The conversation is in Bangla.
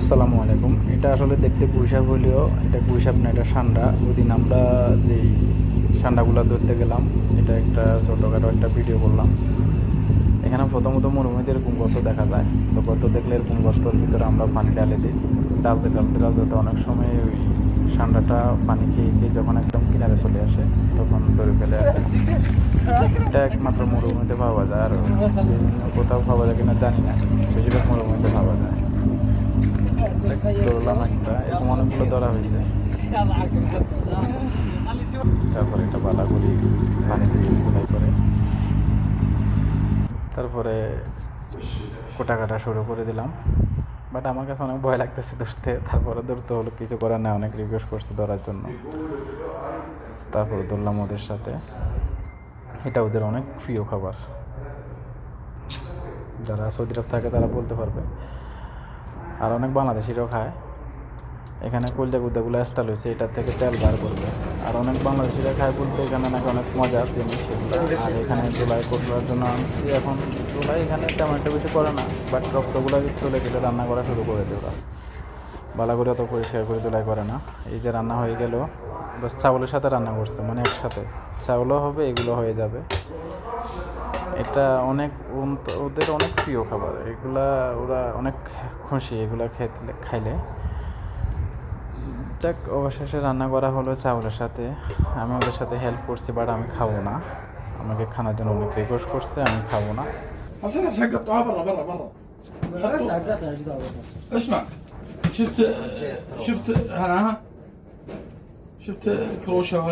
আসসালামু আলাইকুম। এটা আসলে দেখতে গুইসাপ হলেও এটা গুইসাপ না, এটা সান্ডা। ওইদিন আমরা যেই সান্ডাগুলো ধরতে গেলাম, এটা একটা ছোটোখাটো একটা ভিডিও করলাম। এখানে প্রথমত মরুভূমিতে এরকম গর্ত দেখা যায়। তো গর্ত দেখলে এরকম গর্তর ভিতরে আমরা পানি ডালে দিই। ডালতে ডালতে ডালতে অনেক সময় ওই সান্ডাটা পানি খেয়ে খেয়ে যখন একদম কিনারে চলে আসে, তখন ধরে ফেলে আর। এটা একমাত্র মরুভূমিতে পাওয়া যায়, আর কোথাও পাওয়া যায় কিনা জানি না। বেশিরভাগ মরুভূমিতে পাওয়া যায়। ধরলাম একটা এরকম অনেকগুলো ধরা হয়েছে তারপরে এটা বালাগুড়ি পানি দিয়ে তোলাই করে তারপরে কোটা কাটা শুরু করে দিলাম। বাট আমার কাছে অনেক ভয় লাগতেছে ধরতে। তারপরে ধরতে হলো, কিছু করার না অনেক রিকোয়েস্ট করছে ধরার জন্য। তারপরে ধরলাম ওদের সাথে। এটা ওদের অনেক প্রিয় খাবার। যারা সৌদি আরব থাকে তারা বলতে পারবে। আর অনেক বাংলাদেশিরাও খায়। এখানে কলজা গুদাগুলো স্টাইল হয়েছে এটা থেকে তেল বার করবে। আর অনেক বাংলাদেশিরা খায় বলতে এখানে নাকি অনেক মজার জিনিস। আর এখানে জুলাই করার জন্য আনছি, এখন জুলাই এখানে তেমন একটা বেশি করে না বাট রক্তগুলো চলে গেলে রান্না করা শুরু করে দেয় ওরা। ভালো করে অত পরিষ্কার করে জুলাই করে না। এই যে রান্না হয়ে গেল, বাস চাউলের সাথে রান্না করছে মানে একসাথে। চাউলও হবে, এগুলো হয়ে যাবে। এটা অনেক উন- ওদের অনেক প্রিয় খাবার এগুলা ওরা অনেক খুশি এগুলা খেতে খাইলে যাক অবশেষে রান্না করা হলো চাউলের সাথে আমি ওদের সাথে হেল্প করছি বাট আমি খাবো না আমাকে খানার জন্য অনেক রিকোয়েস্ট করছে আমি খাবো না عشان الحق قطعها برا برا برا اسمع شفت شفت ها ها شفت كروشه